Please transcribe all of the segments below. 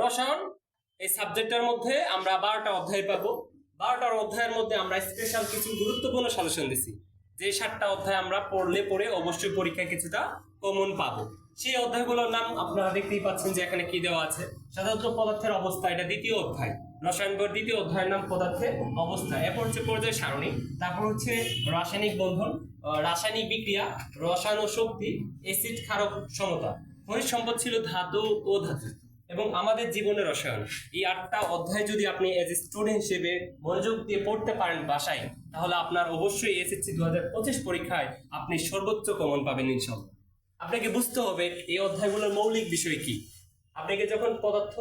রসায়ন, এই সাবজেক্টটার মধ্যে আমরা বারোটা অধ্যায় পাবো। বারোটার অধ্যায়ের মধ্যে আমরা স্পেশাল কিছু গুরুত্বপূর্ণ সাজেশন দিছি। যে সাতটা অধ্যায় আমরা পড়লে পড়ে অবশ্যই পরীক্ষায় কিছুটা কমন পাবো। সেই অধ্যায়গুলোর নাম আপনারা দেখতেই পাচ্ছেন যে এখানে কি দেওয়া আছে। সাধারণত পদার্থের অবস্থা এটা দ্বিতীয় অধ্যায়। রসায়ন বইয়ের দ্বিতীয় অধ্যায়ের নাম পদার্থের অবস্থা। এরপর হচ্ছে পর্যায় সারণী, তারপর হচ্ছে রাসায়নিক বন্ধন রাসায়নিক বিক্রিয়া, রসায়ন ও শক্তি এসিড ক্ষারক সমতা। খনিজ সম্পদ ছিল ধাতু ও ধাতু। এবং আমাদের জীবনের রসায়ন। এই আটটা অধ্যায় যদি আপনি এজ এ স্টুডেন্ট হিসেবে মনোযোগ দিয়ে পড়তে পারেন বাসায়, তাহলে আপনার অবশ্যই এসএসসি দু হাজার পঁচিশ পরীক্ষায় আপনি সর্বোচ্চ কমন পাবেন ইনশাল্লাহ। আপনাকে বুঝতে হবে এই অধ্যায়গুলোর মৌলিক বিষয় কি। আপনাকে যখন পদার্থ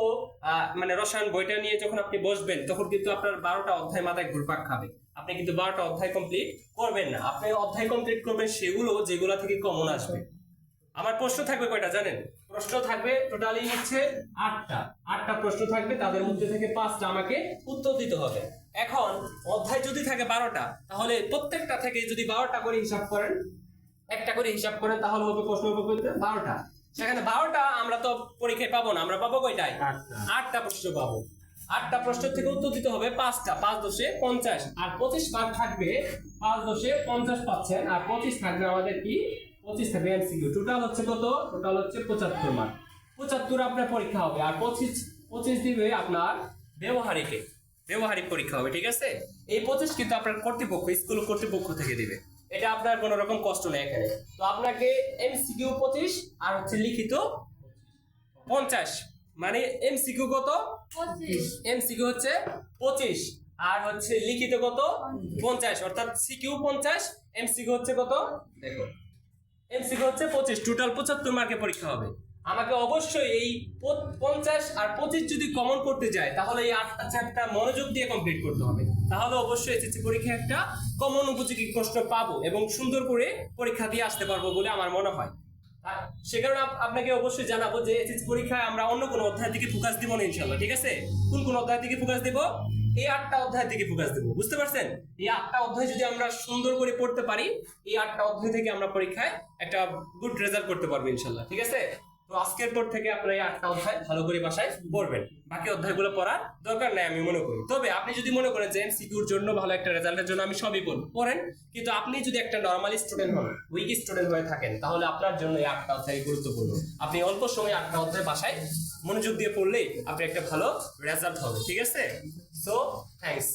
মানে রসায়ন বইটা নিয়ে যখন আপনি বসবেন, তখন কিন্তু আপনার বারোটা অধ্যায় মাথায় ঘুরপাক খাবে। আপনি কিন্তু বারোটা অধ্যায় কমপ্লিট করবেন না। আপনি অধ্যায় কমপ্লিট করবেন সেগুলো যেগুলো থেকে কমন আসবে। আমার প্রশ্ন থাকবে কয়টা জানেন? প্রশ্ন থাকবে টোটালি হচ্ছে আটটা। আটটা প্রশ্ন থাকবে তাদের মধ্যে থেকে পাঁচটা আমাকে উত্তর দিতে হবে। এখন অধ্যায় যদি থাকে বারোটা তাহলে প্রত্যেকটা থেকে যদি বারোটা করে হিসাব করেন একটা করে হিসাব করেন তাহলে হবে প্রশ্ন হবে বারোটা। সেখানে বারোটা আমরা তো পরীক্ষায় পাবো না আমরা পাবো কয়টায়? আটটা। প্রশ্ন পাবো। আটটা প্রশ্ন থেকে উত্তর দিতে হবে পাঁচটা পাঁচ দশে পঞ্চাশ। আর পঁচিশ মার্ক থাকবে পাঁচ দশে পঞ্চাশ পাচ্ছেন। আর পঁচিশ থাকবে আমাদের কি? পঁচিশ থাকবে এমসিকিউ টোটাল হচ্ছে কত? টোটাল হচ্ছে পঁচাত্তর মার্ক পঁচাত্তর আপনার পরীক্ষা হবে আর পঁচিশ পঁচিশ দিবে আপনার ব্যবহারিকে। ব্যবহারিক পরীক্ষা হবে ঠিক আছে? এই পঁচিশ কিন্তু আপনার কর্তৃপক্ষ স্কুল কর্তৃপক্ষ থেকে দিবে। এটা আপনার কোনো রকম কষ্ট নেই এখানে। তো আপনাকে এমসিকিউ পঁচিশ আর হচ্ছে লিখিত পঞ্চাশ। মানে এমসিকিউ কত? পঁচিশ। এমসিকিউ হচ্ছে পঁচিশ আর হচ্ছে লিখিত কত? পঞ্চাশ। অর্থাৎ সিকিউ পঞ্চাশ এমসিকিউ হচ্ছে কত? দেখো এমসিকিউ হচ্ছে পঁচিশ টোটাল পঁচাত্তর মার্কে পরীক্ষা হবে। আমাকে অবশ্যই এই পঞ্চাশ আর পঁচিশ যদি কমন করতে যায়, তাহলে এই আটটা চ্যাপ্টার মনোযোগ দিয়ে কমপ্লিট করতে হবে। তাহলে অবশ্যই এসএসসি পরীক্ষায় একটা কমন উপযোগী প্রশ্ন পাবো এবং সুন্দর করে পরীক্ষা দিয়ে আসতে পারব বলে আমার মনে হয়। আর সে কারণে আপনাকে অবশ্যই জানাব যে এসএসসি পরীক্ষায় আমরা অন্য কোনো অধ্যায়ের দিকে ফোকাস দিব না ইনশাল্লাহ ঠিক আছে? কোন কোন অধ্যায়ের দিকে ফোকাস দিব? এই আটটা অধ্যায় থেকে ফোকাস দেবো, বুঝতে পারছেন? এই আটটা অধ্যায় যদি আমরা সুন্দর করে পড়তে পারি, এই আটটা অধ্যায় থেকে আমরা পরীক্ষায় একটা গুড রেজাল্ট করতে পারব ইনশাল্লাহ, ঠিক আছে? তো আজকের পর থেকে আপনারা এই আটটা অধ্যায় ভালো করে বাসায় পড়বেন। বাকি অধ্যায়গুলো পড়ার দরকার নাই আমি মনে করি। তবে আপনি যদি মনে করেন যে এমসিকিউর জন্য ভালো একটা রেজাল্টের জন্য আমি সবই পড়ব পড়েন, কিন্তু আপনি যদি একটা নর্মাল স্টুডেন্ট হন উইক স্টুডেন্ট হয়ে থাকেন, তাহলে আপনার জন্য এই আটটা অধ্যায় গুরুত্বপূর্ণ। আপনি অল্প সময় আটটা অধ্যায় বাসায় মনোযোগ দিয়ে পড়লেই আপনি একটা ভালো রেজাল্ট হবে, ঠিক আছে? So thanks